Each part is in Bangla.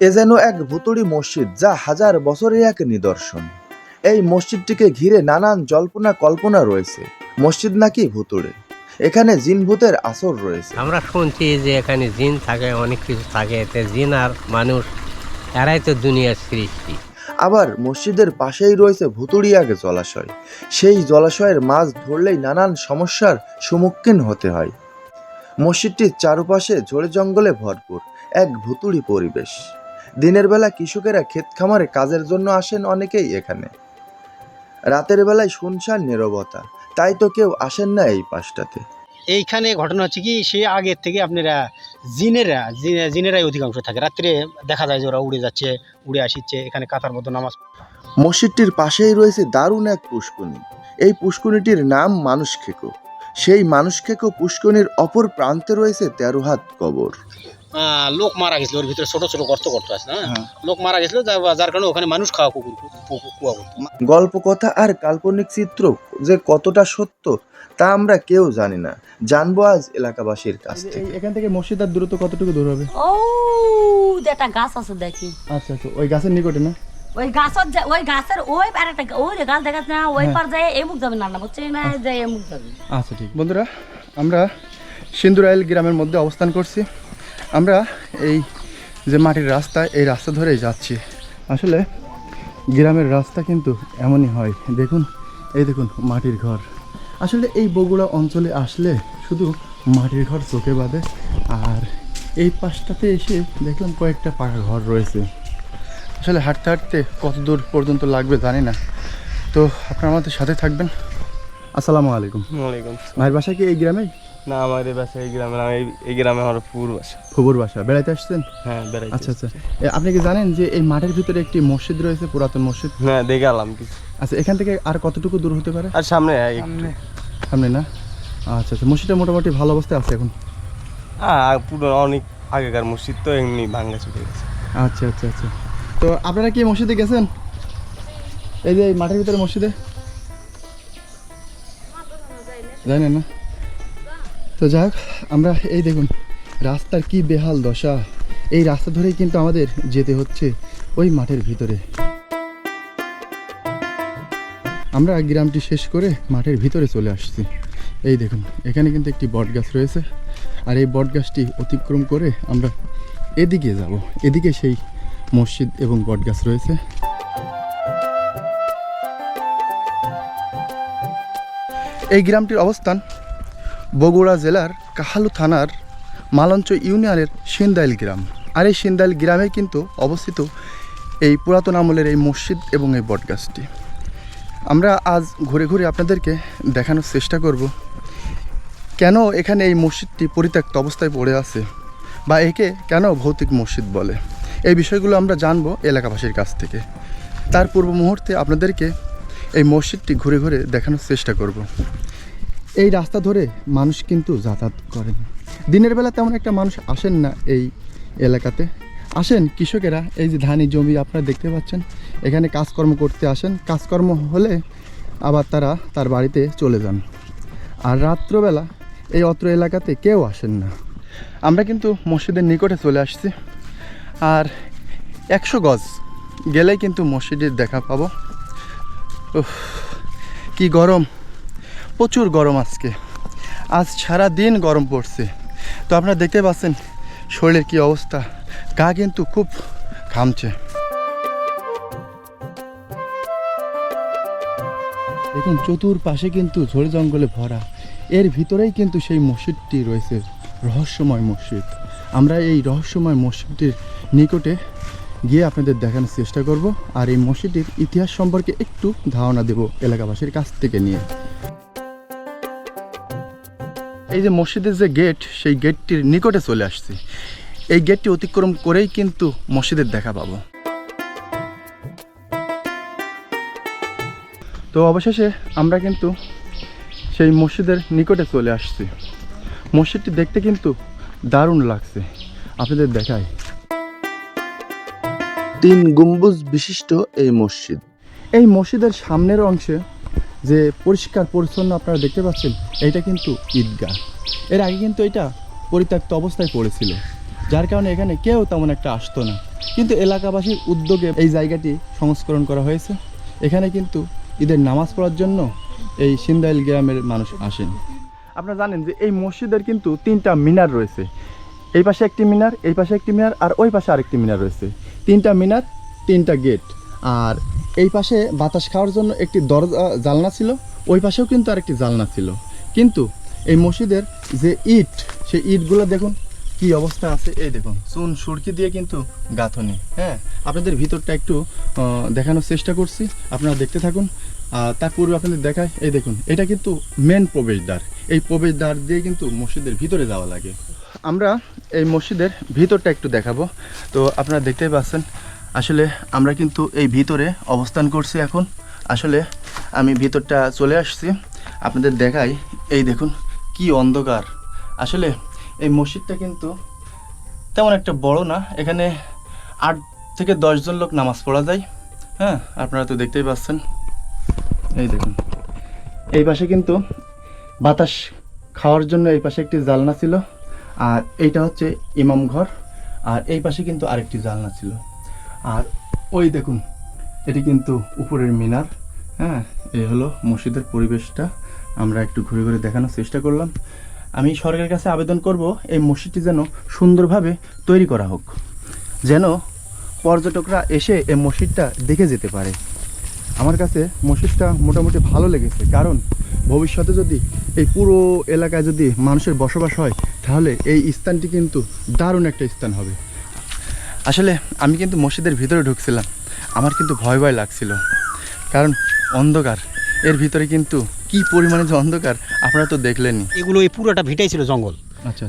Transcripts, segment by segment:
এ যেন এক ভুতুড়ি মসজিদ যা হাজার বছরের এক নিদর্শন। এই মসজিদটিকে ঘিরে নানান জল্পনা কল্পনা রয়েছে। মসজিদ নাকি ভুতুড়ে? এখানে জিন ভূতের আসর রয়েছে। আমরা শুনছি যে এখানে জিন থাকে অনেক কিছু থাকে। এতে জিন আর মানুষ এরাই তো দুনিয়ার সৃষ্টি। আবার মসজিদের পাশেই রয়েছে ভুতুড়ি এক জলাশয়। সেই জলাশয়ের মাছ ধরলেই নানান সমস্যার সম্মুখীন হতে হয়। মসজিদটির চারপাশে ঝোড়ে জঙ্গলে ভরপুর এক ভুতুড়ি পরিবেশ। দিনের বেলা কৃষকেরা ক্ষেত খামারে কাজের জন্য আসেন অনেকেই এখানে। রাতের বেলায় শুনশান নীরবতা তাই তো কেউ আসেন না এই পাশটাতে। এইখানে ঘটনা হচ্ছে কি সে আগের থেকে আপনারা জিনেরা জিনেরাই অধিকাংশ থাকে। রাত্রে দেখা যায় যে ওরা উড়ে যাচ্ছে উড়ে আসিচ্ছে এখানে কাতার মতো নামাজ মসজিদটির পাশেই রয়েছে দারুণ এক পুষ্করণী। এই পুষ্করণীটির নাম মানুষ খেকো সেই মানুষ খেকো পুষ্করণীর অপর প্রান্তে রয়েছে তেরো হাত কবর। লোক মারা গেছিল ওর ভিতরে ছোট ছোট গর্ত গর্ত আছে হ্যাঁ? হ্যাঁ। লোক মারা গেছিল যার কারণে ওখানে মানুষ খাওয়া কুকুর কু- কু- কুয়া করতো। গল্প কথা আর কাল্পনিক চিত্র যে কতটা সত্য তা আমরা কেউ জানি না। জানব আজ এলাকাবাসীর কাছ থেকে। এখান থেকে মসজিদের দূরত্ব কতটুকু দূর হবে? ও একটা গাছ আছে দেখি। আচ্ছা আচ্ছা ওই গাছের নিকটে না? ওই গাছের যে- ওই গাছের ওই আরেকটা ওই যে গাছ দেখাচ্ছে না ওই হ্যাঁ। পার যায় এই মুখ যাবে না না বুঝছি না যে এই মুখ যাবে। আচ্ছা ঠিক। বন্ধুরা আমরা সিন্দুরাইল গ্রামের মধ্যে অবস্থান করছি। আমরা এই যে মাটির রাস্তা এই রাস্তা ধরেই যাচ্ছি। আসলে গ্রামের রাস্তা কিন্তু এমনই হয়। দেখুন এই দেখুন মাটির ঘর। আসলে এই বগুড়া অঞ্চলে আসলে শুধু মাটির ঘর চোখে বাঁধে আর এই পাশটাতে এসে দেখলাম কয়েকটা পাকা ঘর রয়েছে। আসলে হাঁটতে হাঁটতে কত দূর পর্যন্ত লাগবে জানি না। তো আপনারা আমাদের সাথে থাকবেন। আসসালামু আলাইকুম। ওয়ালাইকুম ভাইয়ের বাসা কি এই গ্রামে? না আমার এই বাসা এই গ্রামে না এই এই গ্রামে আমার পুর বাসা। ফুবুর বাসা। বেড়াইতে আসছেন? হ্যাঁ বেড়াই আচ্ছা আচ্ছা। এ, আপনি কি জানেন যে এই মাঠের ভিতরে একটি মসজিদ রয়েছে পুরাতন মসজিদ? হ্যাঁ দেখে আলাম কিছু। আচ্ছা এখান থেকে আর কতটুকু দূর হতে পারে? আর সামনে একটু। সামনে। না? আচ্ছা আচ্ছা। মসজিদটা মোটামুটি ভালো অবস্থায় আছে এখন? হ্যাঁ পুরো অনেক আগেকার মসজিদ তো এমনি ভাঙ্গা ছুটে গেছে। আচ্ছা আচ্ছা আচ্ছা। তো আপনারা কি মসজিদে গেছেন? এই যে এই মাঠের ভিতরে মসজিদে? জানেন না? তো যাক, আমরা এই দেখুন, রাস্তার কি বেহাল দশা। এই রাস্তা ধরেই কিন্তু আমাদের যেতে হচ্ছে ওই মাঠের ভিতরে। আমরা গ্রামটি শেষ করে মাঠের ভিতরে চলে আসছি। এই দেখুন, এখানে কিন্তু একটি বট গাছ রয়েছে। আর এই বট গাছটি অতিক্রম করে আমরা এদিকে যাব। এদিকে সেই মসজিদ এবং বট গাছ রয়েছে। এই গ্রামটির অবস্থান বগুড়া জেলার কাহালু থানার মালঞ্চ ইউনিয়নের সিন্দাইল গ্রাম। আর এই সিন্দাইল গ্রামে কিন্তু অবস্থিত এই পুরাতন আমলের এই মসজিদ এবং এই বটগাছটি। আমরা আজ ঘুরে ঘুরে আপনাদেরকে দেখানোর চেষ্টা করব, কেন এখানে এই মসজিদটি পরিত্যক্ত অবস্থায় পড়ে আছে বা একে কেন ভৌতিক মসজিদ বলে। এই বিষয়গুলো আমরা জানব এলাকাবাসীর কাছ থেকে। তার পূর্ব মুহূর্তে আপনাদেরকে এই মসজিদটি ঘুরে ঘুরে দেখানোর চেষ্টা করব। এই রাস্তা ধরে মানুষ কিন্তু যাতায়াত করেন। দিনের বেলা তেমন একটা মানুষ আসেন না এই এলাকাতে। আসেন কৃষকেরা, এই যে ধানি জমি আপনারা দেখতে পাচ্ছেন, এখানে কাজকর্ম করতে আসেন। কাজকর্ম হলে আবার তারা তার বাড়িতে চলে যান। আর রাত্রবেলা এই অত্র এলাকাতে কেউ আসেন না। আমরা কিন্তু মসজিদের নিকটে চলে আসছি। আর একশো গজ গেলেই কিন্তু মসজিদের দেখা পাবো। কি গরম। প্রচুর গরম আজকে। আজ সারা দিন গরম পড়ছে। তো আপনারা দেখতে পাচ্ছেন শরীরের কি অবস্থা। গা কিন্তু খুব ঘামছে। দেখুন, চতুর্পাশে কিন্তু ঝোড় জঙ্গলে ভরা। এর ভিতরেই কিন্তু সেই মসজিদটি রয়েছে, রহস্যময় মসজিদ। আমরা এই রহস্যময় মসজিদটির নিকটে গিয়ে আপনাদের দেখানোর চেষ্টা করব। আর এই মসজিদটির ইতিহাস সম্পর্কে একটু ধারণা দেব এলাকাবাসীর কাছ থেকে নিয়ে। এই যে মসজিদের যে গেট সেই গেটটির নিকটে চলে আসছি। এই গেটটি অতিক্রম করেই কিন্তু মসজিদের দেখা পাবো। তো অবশেষে আমরা কিন্তু সেই মসজিদের নিকটে চলে আসছি। মসজিদটি দেখতে কিন্তু দারুণ লাগছে। আপনাদের দেখাই। তিন গম্বুজ বিশিষ্ট এই মসজিদ। এই মসজিদের সামনের অংশে যে পরিষ্কার পরিচ্ছন্ন আপনারা দেখতে পাচ্ছেন এটা কিন্তু ঈদগাহ। এর আগে কিন্তু এটা পরিত্যক্ত অবস্থায় পড়েছিল। যার কারণে এখানে কেউ তেমন একটা আসতো না। কিন্তু এলাকাবাসীর উদ্যোগে এই জায়গাটি সংস্করণ করা হয়েছে। এখানে কিন্তু ঈদের নামাজ পড়ার জন্য এই সিন্দাইল গ্রামের মানুষ আসেন। আপনারা জানেন যে এই মসজিদের কিন্তু তিনটা মিনার রয়েছে। এই পাশে একটি মিনার, এই পাশে একটি মিনার, আর ওই পাশে আরেকটি মিনার রয়েছে। তিনটা মিনার, তিনটা গেট। আর এই পাশে বাতাস খাওয়ার জন্য একটি দরজা, জালনা ছিল, ওই পাশেও কিন্তু আরেকটি জালনা ছিল। কিন্তু এই মসজিদের যে ইট, সেই ইটগুলো দেখুন, কি অবস্থা আছে, এই দেখুন, চুন সুরকি দিয়ে কিন্তু গাঁথনি হ্যাঁ? আপনাদের ভিতরটা একটু দেখানোর চেষ্টা করছি, আপনারা দেখতে থাকুন। তার পূর্বে আপনাদের দেখায় এই দেখুন, এটা কিন্তু মেন প্রবেশদ্বার। এই প্রবেশদ্বার দিয়ে কিন্তু মসজিদের ভিতরে যাওয়া লাগে। আমরা এই মসজিদের ভিতরটা একটু দেখাবো। তো আপনারা দেখতেই পাচ্ছেন আসলে আমরা কিন্তু এই ভিতরে অবস্থান করছি এখন। আসলে আমি ভিতরটা চলে আসছি। আপনাদের দেখাই, এই দেখুন, কি অন্ধকার। আসলে এই মসজিদটা কিন্তু তেমন একটা বড় না, এখানে আট থেকে দশজন লোক নামাজ পড়া যায়। হ্যাঁ আপনারা তো দেখতেই পাচ্ছেন। এই দেখুন, এই পাশে কিন্তু বাতাস খাওয়ার জন্য এই পাশে একটি জালনা ছিল। আর এইটা হচ্ছে ইমাম ঘর, আর এই পাশে কিন্তু আরেকটি জালনা ছিল। আর ওই দেখুন, এটি কিন্তু উপরের মিনার হ্যাঁ এই হলো মসজিদের পরিবেশটা। আমরা একটু ঘুরে ঘুরে দেখানোর চেষ্টা করলাম। আমি সরকারের কাছে আবেদন করব, এই মসজিদটি যেন সুন্দরভাবে তৈরি করা হোক, যেন পর্যটকরা এসে এই মসজিদটা দেখে যেতে পারে। আমার কাছে মসজিদটা মোটামুটি ভালো লেগেছে, কারণ ভবিষ্যতে যদি এই পুরো এলাকায় যদি মানুষের বসবাস হয়, তাহলে এই স্থানটি কিন্তু দারুণ একটা স্থান হবে। আসলে আমি কিন্তু মসজিদের ভিতরে ঢুকছিলাম। আমার কিন্তু ভয় ভয় লাগছিল। কারণ অন্ধকার। এর ভিতরে কিন্তু কি পরিমাণে যে অন্ধকার, আপনারা তো দেখলেনই। এগুলো এই পুরোটা ভিটাই ছিল জঙ্গল।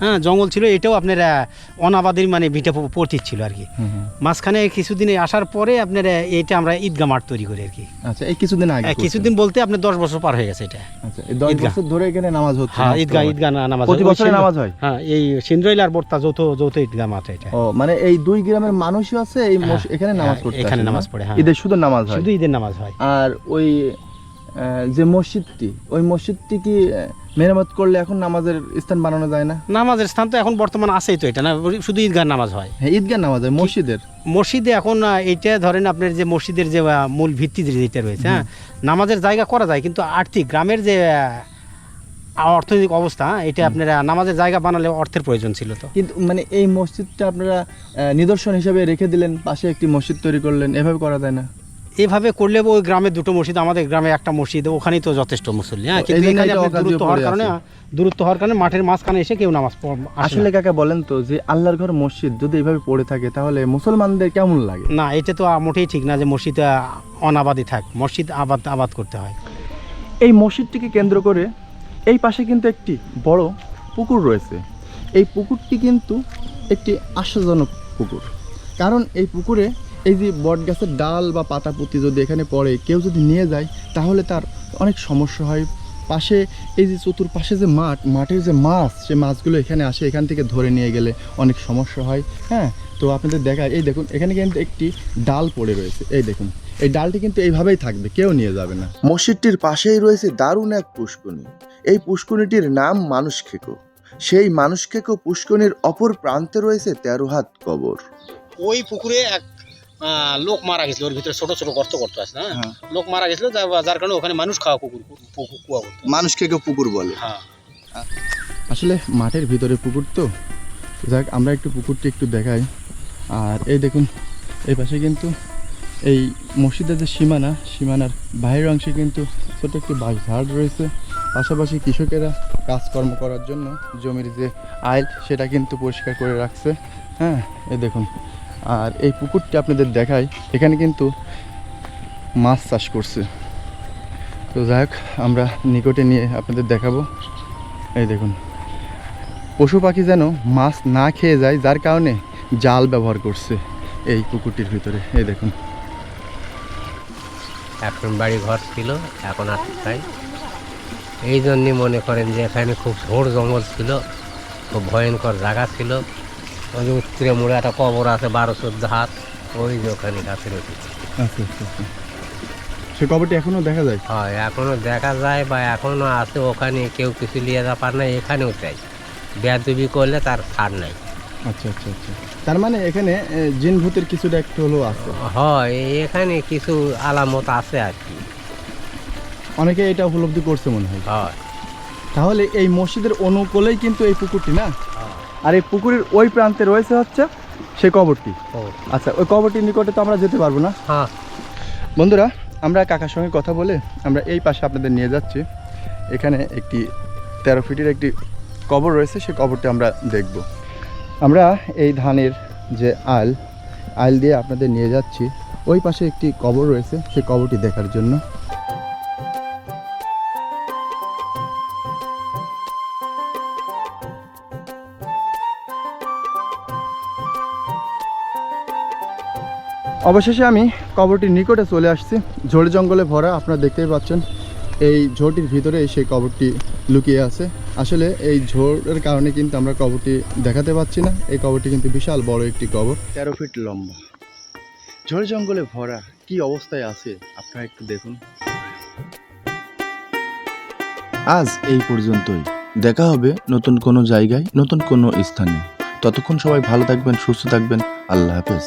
হ্যাঁ জঙ্গল ছিল এটাও আপনার অনাবাদের মানে ভিটা প- ছিল আর কি। মাঝখানে কিছুদিনে আসার পরে আপনার এইটা আমরা ঈদগা মাঠ তৈরি করি আর কি। আচ্ছা এই কিছুদিন আগে কিছুদিন বলতে আপনার দশ বছর পার হয়ে গেছে এটা। আচ্ছা দশ বছর ধরে এখানে নামাজ হচ্ছে হ্যাঁ ঈদগা ঈদগা নামাজ। প্রতি বছরে নামাজ হয়? হ্যাঁ এই সিন্দ্রইল আর বর্তা যৌথ যৌথ ঈদগা মাঠ এটা। ও মানে এই দুই গ্রামের মানুষই আছে এই হ্যাঁ, এখানে নামাজ হ্যাঁ, পড়তে এখানে নামাজ পড়ে, হ্যাঁ। ঈদের শুধু নামাজ হয়? শুধু ঈদের নামাজ হয়। আর ওই যে মসজিদটি ওই মসজিদটি কি মেরামত করলে এখন নামাজের স্থান বানানো যায় না? নামাজের স্থান তো এখন বর্তমান আছেই তো এটা না? শুধু ঈদগাহ নামাজ হয়। হ্যাঁ ঈদগাহ নামাজ হয় মসজিদের। মসজিদে এখন এইটা ধরেন আপনার যে মসজিদের যে মূল ভিত্তি যেটা রয়েছে হ্যাঁ নামাজের জায়গা করা যায় কিন্তু আর্থিক গ্রামের যে অর্থনৈতিক অবস্থা হ্যাঁ, এটা আপনারা নামাজের জায়গা বানালে অর্থের প্রয়োজন ছিল তো। কিন্তু মানে এই মসজিদটা আপনারা নিদর্শন হিসেবে রেখে দিলেন পাশে একটি মসজিদ তৈরি করলেন এভাবে করা যায় না? এভাবে করলে ওই গ্রামে দুটো মসজিদ আমাদের গ্রামে একটা মসজিদ ওখানেই তো যথেষ্ট মুসল্লি। হ্যাঁ কিন্তু এখানে দূরত্ব হওয়ার কারণে দূরত্ব হওয়ার কারণে মাঠের মাঝখানে এসে কেউ নামাজ পড়- আসলে। কাকা বলেন তো যে আল্লাহর ঘর মসজিদ যদি এইভাবে পড়ে থাকে তাহলে মুসলমানদের কেমন লাগে? না এটা তো মোটেই ঠিক না যে মসজিদ অনাবাদি থাক মসজিদ আবাদ আবাদ করতে হয়। এই মসজিদটিকে কেন্দ্র করে এই পাশে কিন্তু একটি বড় পুকুর রয়েছে। এই পুকুরটি কিন্তু একটি আশ্চর্যজনক পুকুর। কারণ এই পুকুরে এই যে বট গাছের ডাল বা পাতা পুঁতি যদি এখানে পড়ে কেউ যদি নিয়ে যায় তাহলে তার অনেক সমস্যা হয়। পাশে এই যে চতুর্পাশে যে মাঠ মাঠের যে মাছ সে মাছগুলো এখানে আসে এখান থেকে ধরে নিয়ে গেলে অনেক সমস্যা হয় হ্যাঁ? তো আপনাদের দেখায় এই দেখুন এখানে কিন্তু একটি ডাল পড়ে রয়েছে এই দেখুন। এই ডালটি কিন্তু এইভাবেই থাকবে কেউ নিয়ে যাবে না। মসজিদটির পাশেই রয়েছে দারুণ এক পুষ্করণী। এই পুষ্করণীটির নাম মানুষ খেকো। সেই মানুষ খেকো পুষ্করণীর অপর প্রান্তে রয়েছে তেরো হাত কবর। ওই পুকুরে এক লোক মারা গেছিল ওর ভিতরে ছোট ছোট গর্ত করতে আছে না হ্যাঁ। লোক মারা গেছিল যার কারণে ওখানে মানুষ খাওয়া কুকুর পুকুর কুয়া করতো। মানুষ খেকো পুকুর বলে। হ্যাঁ। আসলে মাঠের ভিতরে পুকুর তো। যাক আমরা একটু পুকুরটি একটু দেখাই। আর এই দেখুন এই পাশে কিন্তু এই মসজিদের যে সীমানা সীমানার বাইরের অংশে কিন্তু ছোট একটি বাঁশ ঝাড় রয়েছে। পাশাপাশি কৃষকেরা কাজকর্ম করার জন্য জমির যে আইল সেটা কিন্তু পরিষ্কার করে রাখছে। হ্যাঁ এই দেখুন আর এই পুকুরটি আপনাদের দেখাই। এখানে কিন্তু মাছ চাষ করছে। তো যাক আমরা নিকটে নিয়ে আপনাদের দেখাবো। এই দেখুন। পশু পাখি যেন মাছ না খেয়ে যায়, যার কারণে জাল ব্যবহার করছে এই পুকুরটির ভিতরে। এই দেখুন। এখন বাড়ি ঘর ছিল, এখন আর তাই এই জন্যে মনে করেন যে এখানে খুব ঝোড় জঙ্গল ছিল, খুব ভয়ঙ্কর জায়গা ছিল। ওই যে উত্তরে মুড়ে একটা কবর আছে বারো চোদ্দ হাত ওই যে ওখানে গাছে রেখেছে আচ্ছা আচ্ছা আচ্ছা। সে কবরটি এখনও দেখা যায়? হয় এখনও দেখা যায় বা এখনও আছে ওখানে কেউ কিছু নিয়ে যা পার না এখানেও চাই বেয়াদবি করলে তার ছাড় নাই। আচ্ছা আচ্ছা আচ্ছা। তার মানে এখানে জিন ভূতের কিছুটা একটু হলেও আছে। হয় এখানে কিছু আলামত আছে আর কি। অনেকে এটা উপলব্ধি করছে মনে হয়। হয়। তাহলে এই মসজিদের অনুকূলেই কিন্তু এই পুকুরটি না? আর এই পুকুরের ওই প্রান্তে রয়েছে হচ্ছে সেই কবরটি। আচ্ছা ওই কবরটির নিকটে তো আমরা যেতে পারব না। হ্যাঁ। বন্ধুরা আমরা কাকার সঙ্গে কথা বলে আমরা এই পাশে আপনাদের নিয়ে যাচ্ছি। এখানে একটি তেরো ফিটের একটি কবর রয়েছে সেই কবরটি আমরা দেখব। আমরা এই ধানের যে আল আল দিয়ে আপনাদের নিয়ে যাচ্ছি। ওই পাশে একটি কবর রয়েছে সেই কবরটি দেখার জন্য। অবশেষে আমি কবরটির নিকটে চলে আসছি। ঝোড় জঙ্গলে ভরা আপনারা দেখতেই পাচ্ছেন এই ঝোড়টির ভিতরে সেই কবরটি লুকিয়ে আছে। আসলে এই ঝোড়ের কারণে কিন্তু আমরা কবরটি দেখাতে পাচ্ছি না। এই কবরটি কিন্তু বিশাল বড় একটি কবর। তেরো ফিট লম্বা। ঝোড় জঙ্গলে ভরা কি অবস্থায় আছে? আপনারা একটু দেখুন। আজ এই পর্যন্তই। দেখা হবে নতুন কোনো জায়গায় নতুন কোনো স্থানে। ততক্ষণ সবাই ভালো থাকবেন সুস্থ থাকবেন। আল্লাহ হাফেজ।